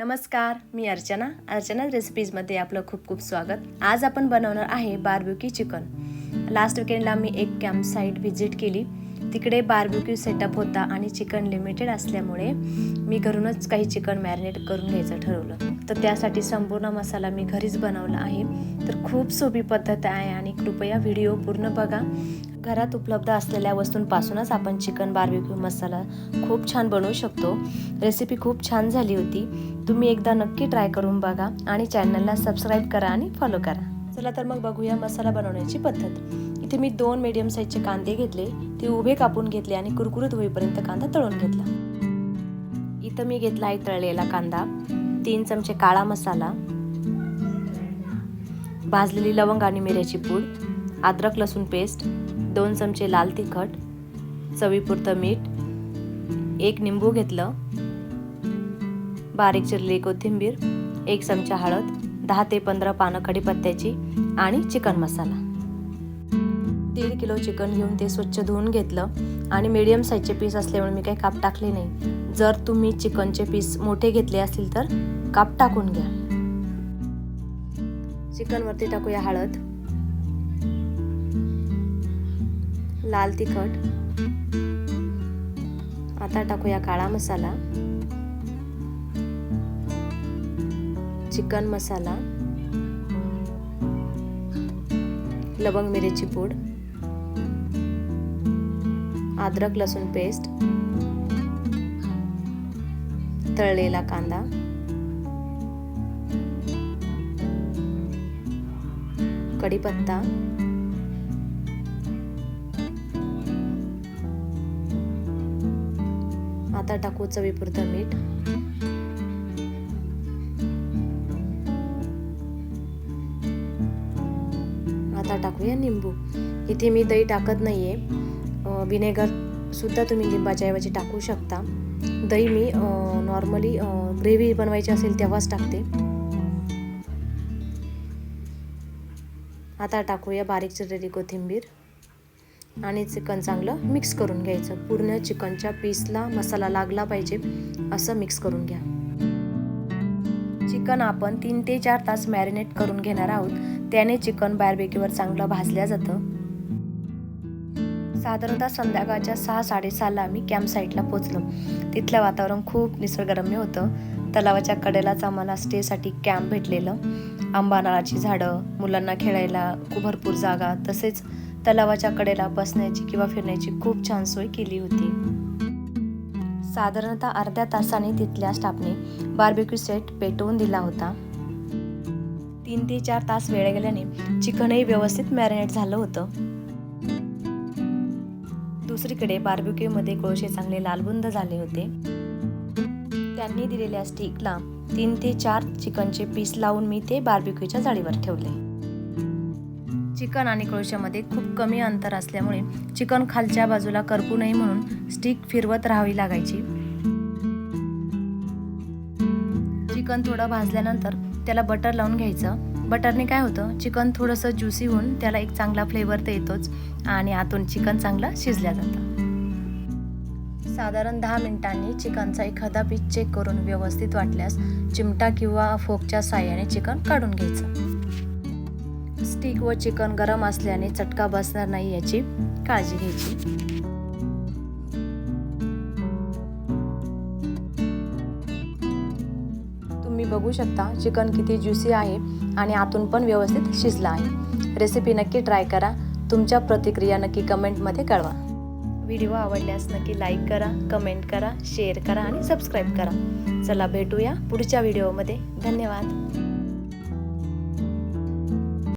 नमस्कार मी अर्चना. अर्चना रेसिपीजमध्ये आपलं खूप खूप स्वागत. आज आपण बनवणार आहे बार्ब्युकी चिकन लास्ट विकेंडला मी एक कॅम्प साईट व्हिजिट केली. तिकडे बार्ब्युक्यू सेटअप होता आणि चिकन लिमिटेड असल्यामुळे मी घरूनच काही चिकन मॅरिनेट करून घ्यायचं ठरवलं. तर त्यासाठी संपूर्ण मसाला मी घरीच बनवला आहे. तर खूप सोपी पद्धत आहे आणि कृपया व्हिडिओ पूर्ण बघा. घरात उपलब्ध असलेल्या वस्तूंपासूनच आपण चिकन बार्बिक्यू मसाला खूप छान बनवू शकतो. रेसिपी खूप छान झाली होती. तुम्ही एकदा नक्की ट्राय करून बघा आणि चॅनलला सबस्क्राईब करा आणि फॉलो करा. चला तर मग बघूया मसाला बनवण्याची पद्धत. इथे मी दोन मीडियम साईजचे कांदे घेतले. ते उभे कापून घेतले आणि कुरकुरीत होईपर्यंत कांदा तळून घेतला. इथं मी घेतला आहे तळलेला कांदा. तीन चमचे काळा मसाला. भाजलेली लवंग आणि मिऱ्याची पूड. अद्रक लसूण पेस्ट दोन चमचे लाल तिखट चवीपुरतं मीठ एक निंबू घेतलं बारीक चिरली कोथिंबीर एक चमचा हळद दहा ते पंधरा पानं कढीपत्त्याची आणि चिकन मसाला. दीड किलो चिकन घेऊन ते स्वच्छ धुवून घेतलं आणि मीडियम साईजचे पीस असल्यामुळे मी काही काप टाकले नाही. जर तुम्ही चिकनचे पीस मोठे घेतले असतील तर काप टाकून घ्या. चिकनवरती टाकूया हळद. लाल तिखट. आता टाकूया काळा मसाला. चिकन मसाला. लवंग मिरची पूड. अद्रक लसूण पेस्ट. तळलेला कांदा. कढीपत्ता. आता टाकू चवीपुरतं मीठ. आता टाकूया निंबू. इथे मी दही टाकत नाहीये. व्हिनेगर सुद्धा तुम्ही लिंबाच्या ऐवजी टाकू शकता. दही मी नॉर्मली ग्रेव्ही बनवायची असेल तेव्हाच टाकते. आता टाकूया बारीक चिरलेली कोथिंबीर. आणि चिकन चांगलं मिक्स करून घ्यायचं. पूर्ण चिकनच्या पीसला मसाला लागला पाहिजे असं मिक्स करून घ्या. चिकन आपण तीन ते चार तास मॅरिनेट करून घेणार आहोत. त्याने चिकन बारबेकीवर चांगलं भाजल्या जातं. साधारणतः संध्याकाळच्या सहा साडेसहाला आम्ही कॅम्प साईटला पोचलो तिथलं वातावरण खूप निसर्गरम्य होतं. तलावाच्या कडेलाच आम्हाला स्टेसाठी कॅम्प भेटलेलं. आंबा नाळाची झाडं मुलांना खेळायला खूप भरपूर जागा तसेच तलावाच्या कडेला बसण्याची किंवा फिरण्याची खूप छान सोय केली होती. साधारणतः अर्ध्या तासाने तिथल्या स्टाफने बार्बेक्यू सेट पेटवून दिला होता. तीन ते चार तास वेळ गेल्याने चिकनही व्यवस्थित मॅरिनेट झालं होतं. दुसरीकडे बार्बेक्यूमध्ये कोळशे चांगले लालबुंद झाले होते. त्यांनी दिलेल्या स्टिकला तीन ते चार चिकनचे पीस लावून मी ते बार्बिक्यूच्या जाळीवर ठेवले. चिकन आणि कोळशामध्ये खूप कमी अंतर असल्यामुळे चिकन खालच्या बाजूला करपू नये म्हणून स्टिक फिरवत राहावी लागायची. चिकन थोडं भाजल्यानंतर त्याला बटर लावून घ्यायचं. बटरने काय होतं? चिकन थोडंसं ज्युसी होऊन त्याला एक चांगला फ्लेवर तर येतोच आणि आतून चिकन चांगलं शिजल्या जातं. साधारण दहा मिनिटांनी चिकनचा एखादा पीस चेक करून व्यवस्थित वाटल्यास चिमटा किंवा फोकच्या साह्याने चिकन काढून घ्यायचं. स्टिक व चिकन गरम असल्याने चटका बसणार नाही याची काळजी घ्यायची. तुम्ही बघू शकता चिकन किती ज्युसी आहे आणि आतून पण व्यवस्थित शिजला आहे. रेसिपी नक्की ट्राय करा. तुमच्या प्रतिक्रिया नक्की कमेंटमध्ये कळवा. व्हिडिओ आवडल्यास नक्की लाईक करा कमेंट करा शेअर करा आणि सबस्क्राईब करा. चला भेटूया पुढच्या व्हिडिओमध्ये धन्यवाद.